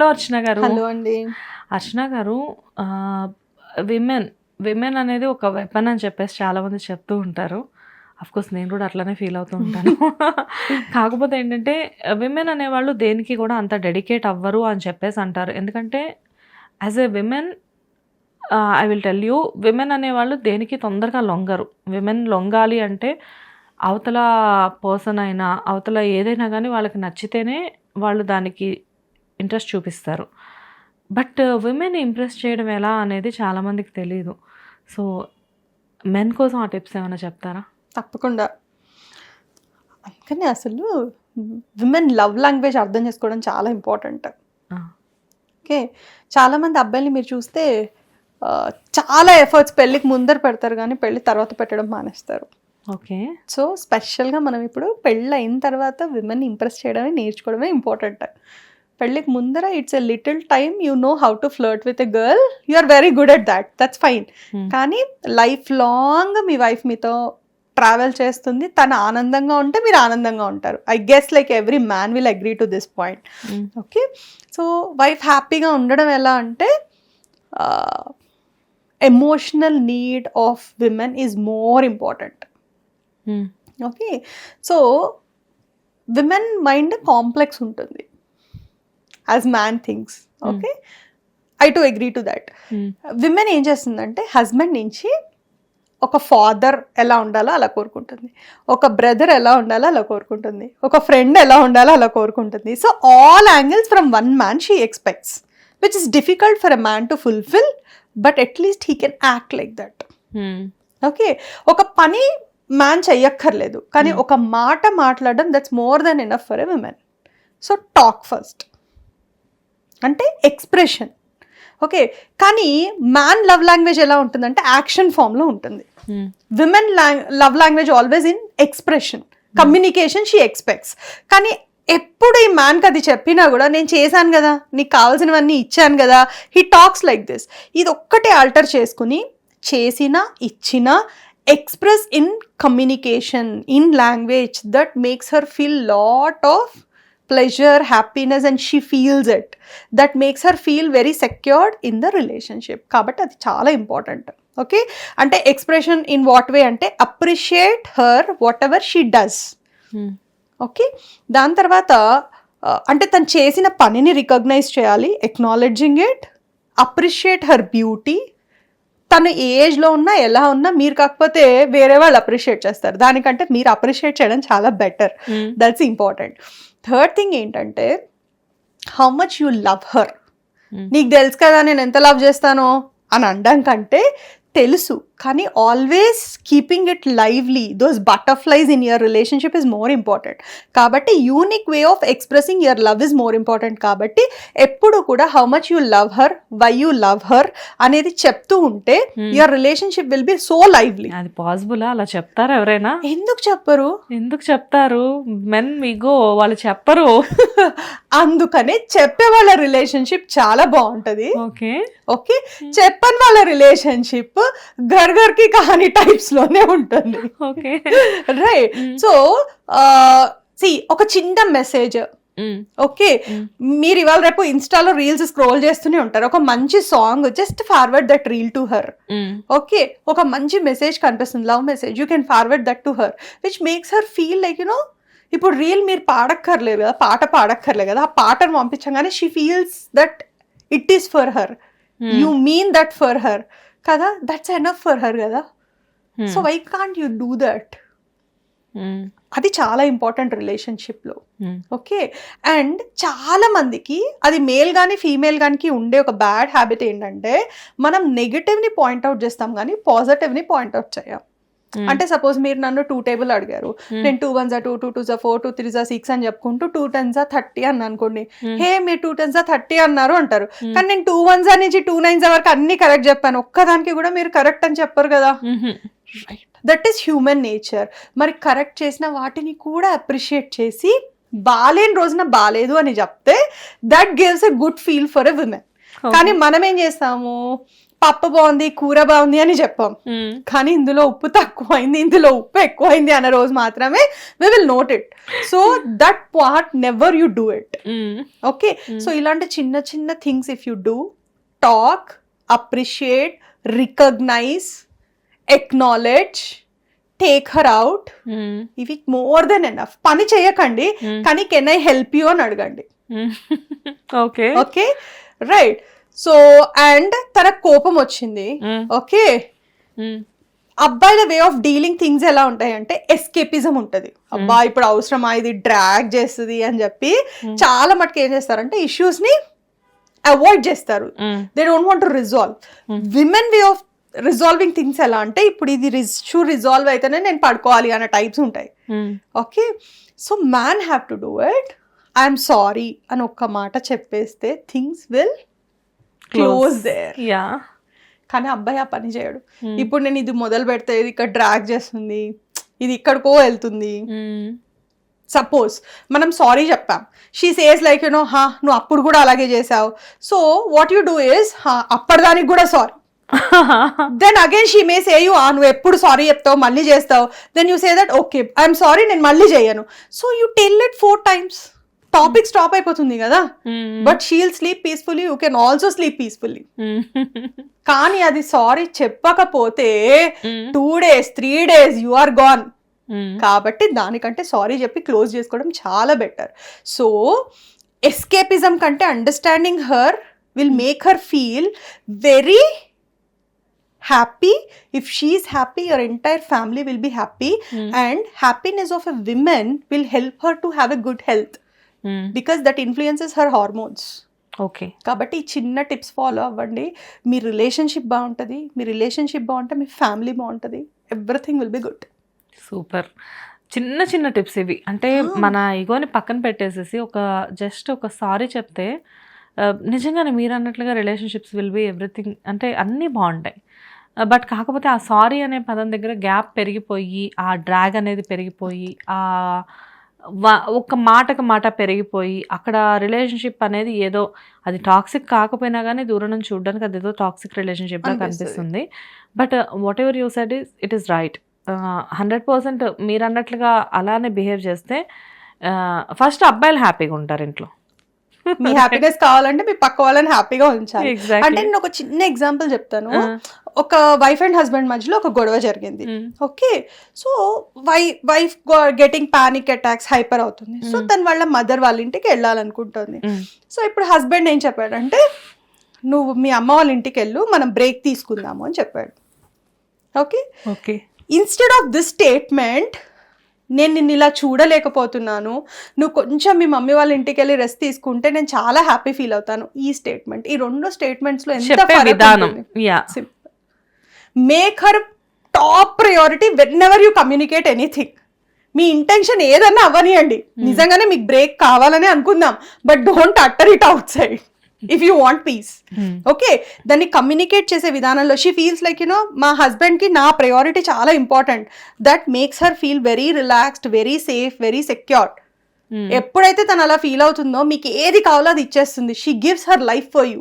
Hello అర్చన గారు. Hello అండి. అర్చన గారు విమెన్ విమెన్ అనేది ఒక వెపన్ అని చెప్పేసి చాలా మంది చెప్తూ ఉంటారు. కోర్స్ నేను కూడా అట్లానే ఫీల్ అవుతూ ఉంటాను. కాకపోతే ఏంటంటే విమెన్ అనేవాళ్ళు దేనికి కూడా అంత డెడికేట్ అవ్వరు అని చెప్పేసి అంటారు. ఎందుకంటే as a women I will tell you women అనేవాళ్ళు దేనికి తొందరగా లొంగరు. విమెన్ లొంగాలి అంటే అవతల పర్సన్ అయినా అవతల ఏదైనా కానీ వాళ్ళకి నచ్చితేనే వాళ్ళు దానికి ఇంట్రెస్ట్ చూపిస్తారు. బట్ విమెన్ ఇంప్రెస్ చేయడం ఎలా అనేది చాలామందికి తెలియదు సో మెన్ కోసం ఆ టిప్స్ ఏమైనా చెప్తారా? తప్పకుండా. అందుకని అసలు విమెన్ లవ్ లాంగ్వేజ్ అర్థం చేసుకోవడం చాలా ఇంపార్టెంట్. ఓకే? చాలామంది అబ్బాయిని మీరు చూస్తే ఆ, చాలా ఎఫర్ట్స్ పెళ్ళికి ముందర పెడతారు కానీ పెళ్ళి తర్వాత పెట్టడం మానేస్తారు. ఓకే. సో స్పెషల్గా మనం ఇప్పుడు పెళ్ళి అయిన తర్వాత విమెన్ ఇంప్రెస్ చేయడమే నేర్చుకోవడమే ఇంపార్టెంట్ పెళ్ళికి ముందర it's a little time you know how to flirt with a girl you are very good at that that's fine. కానీ లైఫ్ లాంగ్ మీ వైఫ్ మీతో ట్రావెల్ చేస్తుంది. తను ఆనందంగా ఉంటే మీరు ఆనందంగా ఉంటారు. I guess like every man will agree to this point okay so wife హ్యాపీగా ఉండడం ఎలా అంటే emotional need of women is more important okay so women mind complex ఉంటుంది. As man things okay I to agree to that women ఏం చేస్తుందంటే husband నుంచి ఒక father ఎలా ఉండాలో అలా కోరుకుంటుంది. ఒక బ్రదర్ ఎలా ఉండాలో అలా కోరుకుంటుంది. ఒక ఫ్రెండ్ ఎలా ఉండాలో అలా కోరుకుంటుంది. So all angles from one man she expects which is difficult for a man to fulfil but at least he can act like that okay ఒక పని మ్యాన్ చెయ్యక్కర్లేదు కానీ ఒక మాట మాట్లాడడం that's more than enough for a women so talk first అంటే expression okay కానీ man love language ఎలా ఉంటుందంటే యాక్షన్ ఫామ్లో ఉంటుంది. Women love language always in expression communication she expects కానీ ఎప్పుడు ఈ మ్యాన్కి అది చెప్పినా కూడా నేను చేశాను కదా నీకు కావాల్సినవన్నీ ఇచ్చాను కదా హీ టాక్స్ లైక్ దిస్ ఇది ఒక్కటే ఆల్టర్ చేసుకుని చేసిన ఇచ్చిన express in communication in language that makes her feel lot of pleasure happiness and she feels it that makes her feel very secured in the relationship కాబట్టి అది చాలా important okay అంటే expression in what way అంటే appreciate her whatever she does okay దాని తర్వాత ఆ, అంటే తను చేసిన పనిని రికగ్నైజ్ చేయాలి. Acknowledging it appreciate her beauty తను ఏ ఏజ్లో ఉన్నా ఎలా ఉన్నా మీరు కాకపోతే వేరే వాళ్ళు అప్రిషియేట్ చేస్తారు. దానికంటే మీరు అప్రిషియేట్ చేయడం చాలా better that's important third thing ఏంటంటే how much you love her నీకు తెలుసు కదా నేను ఎంత లవ్ చేస్తానో అని అనడం కంటే తెలుసు కానీ always keeping it lively those butterflies in your relationship is more important కాబట్టి unique way of expressing your love is more important కాబట్టి ఎప్పుడు కూడా how much you love her why you love her అనేది చెప్తూ ఉంటే your relationship will be so lively అది పాసిబులా అలా చెప్తారా ఎవరైనా? ఎందుకు చెప్పరు? ఎందుకు చెప్తారు? మెన్ మీగో వాళ్ళు చెప్పరు. అందుకనే చెప్పే వాళ్ళ రిలేషన్షిప్ చాలా బాగుంటది. ఓకే. ఓకే? చెప్పని వాళ్ళ రిలేషన్షిప్ ఘర్ ఘర్కి కహాని టైప్స్లోనే ఉంటుంది ఓకే రైట్ సో సి ఒక చిన్న మెసేజ్. ఓకే మీరు ఇవాళ రేపు ఇన్స్టాలో రీల్స్ స్క్రోల్ చేస్తూనే ఉంటారు. ఒక మంచి song just forward that reel to her okay ఒక మంచి మెసేజ్ కనిపిస్తుంది. Love message you can forward that to her which makes her feel like you know ఇప్పుడు రీల్ మీరు పాడక్కర్లేదు కదా పాట పాడక్కర్లేదు కదా ఆ పాటను పంపించగానే she feels that it is for her you mean that for her కదా? దట్స్ ఎనఫ్ ఫర్ హర్ కదా? So why can't you do that అది చాలా ఇంపార్టెంట్ రిలేషన్షిప్లో ఓకే అండ్ చాలా మందికి అది మేల్ కానీ ఫీమేల్ కానీ ఉండే ఒక బ్యాడ్ హ్యాబిట్ ఏంటంటే మనం నెగిటివ్ని పాయింట్అవుట్ చేస్తాం కానీ పాజిటివ్ని పాయింట్అవుట్ చేయం. అంటే సపోజ్ మీరు నన్ను టూ టేబుల్ అడిగారు. నేను టూ వన్ జా టూ టూ టూ జా ఫోర్ టూ త్రీ జా సిక్స్ అని చెప్పుకుంటూ టూ టెన్ జా థర్టీ అని అనుకోండి. హే మీరు టూ టెన్ జా థర్టీ అన్నారు అంటారు. కానీ నేను టూ వన్ జా నుంచి టూ నైన్ జా వరకు అన్ని కరెక్ట్ చెప్పాను. ఒక్కదానికి కూడా మీరు కరెక్ట్ అని చెప్పరు కదా. దట్ ఈస్ హ్యూమన్ నేచర్ మరి కరెక్ట్ చేసిన వాటిని కూడా అప్రిషియేట్ చేసి బాలేని రోజున బాలేదు అని చెప్తే that gives a good feel for a women కానీ మనం ఏం చేస్తాము? పప్పు బాగుంది కూర బాగుంది అని చెప్పాం. కానీ ఇందులో ఉప్పు తక్కువైంది ఇందులో ఉప్పు ఎక్కువైంది అన్న రోజు మాత్రమే we will note it so that part never you do it okay so ఇలాంటి చిన్న చిన్న things if you do talk appreciate recognise acknowledge take her out ఇవి మోర్ దెన్ ఎనఫ్ పని చేయకండి కానీ కెన్ ఐ హెల్ప్ యూ అని అడగండి. Okay okay right so and తన కోపం వచ్చింది. ఓకే అబ్బాయిల వే ఆఫ్ డీలింగ్ థింగ్స్ ఎలా ఉంటాయంటే ఎస్కేపిజం ఉంటుంది. అబ్బా ఇప్పుడు అవసరమా ఇది డ్రాగ్ చేస్తుంది అని చెప్పి చాలా మటుకు ఏం చేస్తారంటే ఇష్యూస్ని అవాయిడ్ చేస్తారు. They don't want to resolve women way of resolving things ఎలా అంటే ఇప్పుడు ఇది ఇష్యూ రిజాల్వ్ అయితేనే నేను పడుకోవాలి అనే టైప్స్ ఉంటాయి. Okay so man have to do it I'm sorry అని ఒక్క మాట చెప్పేస్తే things will close. There ya. కానీ అబ్బాయి ఆ పని చేయడు. ఇప్పుడు నేను ఇది మొదలు పెడితే ఇది ఇక్కడ డ్రాగ్ చేస్తుంది ఇది ఇక్కడికో వెళ్తుంది. సపోజ్ మనం సారీ చెప్పాం. షీ సేస్ లైక్ యూనో హా నువ్వు అప్పుడు కూడా అలాగే చేసావు so what you do is హా అప్పటిదానికి కూడా sorry then again she may say you ఆ నువ్వు ఎప్పుడు సారీ చెప్తావు మళ్ళీ చేస్తావు. Then you say that okay I'm sorry నేను మళ్ళీ చేయను. So you tell it four times topic stop అయిపోతుంది కదా. But she'll sleep peacefully you can also sleep peacefully కానీ అది సారీ చెప్పకపోతే two days three days you are gone కాబట్టి దానికంటే సారీ చెప్పి క్లోజ్ చేసుకోవడం చాలా బెటర్ సో ఎస్కేపిజం కంటే understanding her will make her feel very happy if she's happy your entire family will be happy and happiness of a women will help her to have a good health because that influences her hormones okay కాబట్టి చిన్న tips follow అవ్వండి. మీ relationship బాగుంటుంది. మీ relationship బాగుంటే మీ family బాగుంటుంది. Everything will be good super చిన్న చిన్న టిప్స్ ఇవి. అంటే మన ఈగోని పక్కన పెట్టేసేసి ఒక జస్ట్ ఒక సారీ చెప్తే నిజంగానే మీరు అన్నట్లుగా రిలేషన్షిప్స్ విల్ బి ఎవ్రీథింగ్ అంటే అన్నీ బాగుంటాయి. బట్ కాకపోతే ఆ సారీ అనే పదం దగ్గర గ్యాప్ పెరిగిపోయి ఆ డ్రాగ్ అనేది పెరిగిపోయి ఆ ఒక మాటకు మాట పెరిగిపోయి అక్కడ రిలేషన్షిప్ అనేది ఏదో అది టాక్సిక్ కాకపోయినా కానీ దూరం నుంచి చూడడానికి అది ఏదో టాక్సిక్ రిలేషన్షిప్ లా. కనిపిస్తుంది. But whatever you said is it is right hundred percent మీరు అన్నట్లుగా అలానే బిహేవ్ చేస్తే ఫస్ట్ అబ్బాయిలు హ్యాపీగా ఉంటారు ఇంట్లో. మీ హ్యాపీనెస్ కావాలంటే మీ పక్క వాళ్ళని హ్యాపీగా ఉంచాలి. అంటే నేను ఒక చిన్న ఎగ్జాంపుల్ చెప్తాను. ఒక వైఫ్ అండ్ హస్బెండ్ మధ్యలో ఒక గొడవ జరిగింది. Okay so why wife getting panic attacks hyper అవుతుంది. సో తను వాళ్ళ మదర్ వాళ్ళ ఇంటికి వెళ్ళాలనుకుంటుంది. సో ఇప్పుడు హస్బెండ్ ఏం చెప్పాడంటే నువ్వు మీ అమ్మ వాళ్ళ ఇంటికి వెళ్ళు మనం బ్రేక్ తీసుకుందాము అని చెప్పాడు. Okay okay instead of this statement నేను నిన్ను ఇలా చూడలేకపోతున్నాను. నువ్వు కొంచెం మీ మమ్మీ వాళ్ళ ఇంటికి వెళ్ళి రెస్ట్ తీసుకుంటే నేను చాలా హ్యాపీ ఫీల్ అవుతాను. ఈ స్టేట్మెంట్ ఈ రెండు స్టేట్మెంట్స్లో ఎంత విధానం. Make her top priority whenever you communicate anything me intention ఏదన్నా అవ్వనియండి. నిజంగానే మీకు బ్రేక్ కావాలని అనుకుందాం. But don't utter it outside if you want peace okay దాన్ని కమ్యూనికేట్ చేసే విధానంలో షీ ఫీల్స్ లైక్ యూనో మా హస్బెండ్కి నా ప్రయారిటీ చాలా important that makes her feel very relaxed very safe very secured ఎప్పుడైతే తను అలా ఫీల్ అవుతుందో మీకు ఏది కావాలో అది ఇచ్చేస్తుంది. She gives her life for you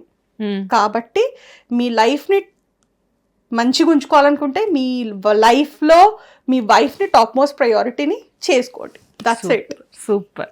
కాబట్టి మీ లైఫ్ని మంచిగా ఉంచుకోవాలనుకుంటే మీ లైఫ్లో మీ వైఫ్ని టాప్ మోస్ట్ ప్రయారిటీని చేసుకోండి. That's it super